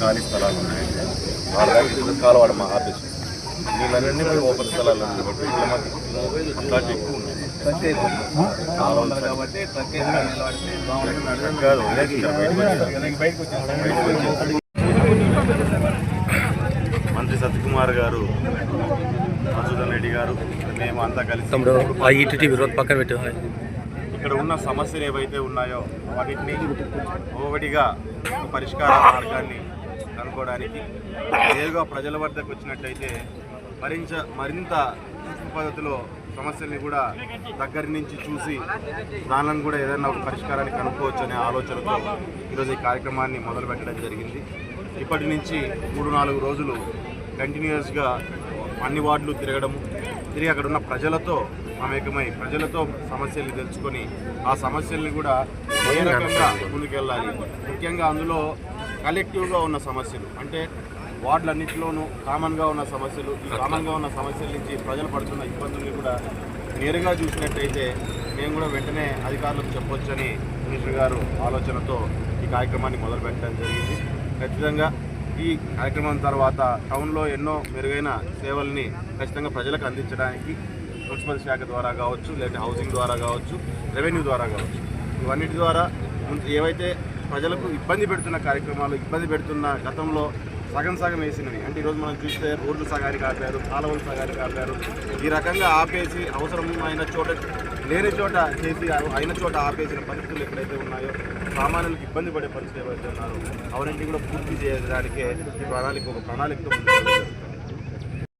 ఖాళీ స్థలాలు ఉన్నాయి. వాళ్ళ దగ్గర కాలవాడ మా ఆఫీస్. వీళ్ళన్నీ కూడా ఓపెన్ స్థలాలు ఉన్నాయి కాబట్టి వీళ్ళ మాకు అట్లాంటి ఎక్కువ ఉన్నాయి. కాదు మంత్రి సత్యకుమార్ గారు మధుసూదన్ రెడ్డి గారు మేము అంతా కలిసి తమ్ముడు ఆ పక్కన పెట్టు. ఇక్కడ ఉన్న సమస్యలు ఏవైతే ఉన్నాయో వాటిని ఒకటిగా పరిష్కార మార్గాన్ని కనుక్కోవడానికి నేరుగా ప్రజల వద్దకు వచ్చినట్లయితే మరింత మరింత పద్ధతిలో సమస్యల్ని కూడా దగ్గర నుంచి చూసి దానిని కూడా ఏదైనా ఒక పరిష్కారాన్ని కనుక్కోవచ్చు అనే ఆలోచనతో ఈరోజు ఈ కార్యక్రమాన్ని మొదలుపెట్టడం జరిగింది. ఇప్పటి నుంచి మూడు నాలుగు రోజులు కంటిన్యూస్గా అన్ని వార్డులు తిరగడం తిరిగి అక్కడ ఉన్న ప్రజలతో మమేకమై ప్రజలతో సమస్యల్ని తెలుసుకొని ఆ సమస్యల్ని కూడా ఏ రకంగా ముందుకెళ్ళాలి? ముఖ్యంగా అందులో కలెక్టివ్గా ఉన్న సమస్యలు అంటే వార్డులన్నింటిలోనూ కామన్గా ఉన్న సమస్యలు ఈ కామన్గా ఉన్న సమస్యల నుంచి ప్రజలు పడుతున్న ఇబ్బందుల్ని కూడా నేరుగా చూసినట్టయితే మేము కూడా వెంటనే అధికారులకు చెప్పొచ్చని మినిస్టర్ గారు ఆలోచనతో ఈ కార్యక్రమాన్ని మొదలుపెట్టడం జరిగింది. ఖచ్చితంగా ఈ కార్యక్రమం తర్వాత టౌన్లో ఎన్నో మెరుగైన సేవల్ని ఖచ్చితంగా ప్రజలకు అందించడానికి మున్సిపల్ శాఖ ద్వారా కావచ్చు లేదంటే హౌసింగ్ ద్వారా కావచ్చు రెవెన్యూ ద్వారా కావచ్చు. ఇవన్నిటి ద్వారా ఏవైతే ప్రజలకు ఇబ్బంది పెడుతున్న కార్యక్రమాలు ఇబ్బంది పెడుతున్న గతంలో సగం సగం వేసినవి. అంటే ఈరోజు మనం చూస్తే రోడ్లు సగానికి ఆపారు కాలువలు సగానికి ఆపారు. ఈ రకంగా ఆపేసి అవసరమైన చోట లేని చోట చేసి అయిన చోట ఆపేసిన పరిస్థితులు ఎక్కడైతే ఉన్నాయో సామాన్యులకు ఇబ్బంది పడే పరిస్థితులు ఎవరైతే ఉన్నారో అవన్నీ కూడా పూర్తి చేయడానికే ఈ ప్రణాళిక ఒక ప్రణాళికతో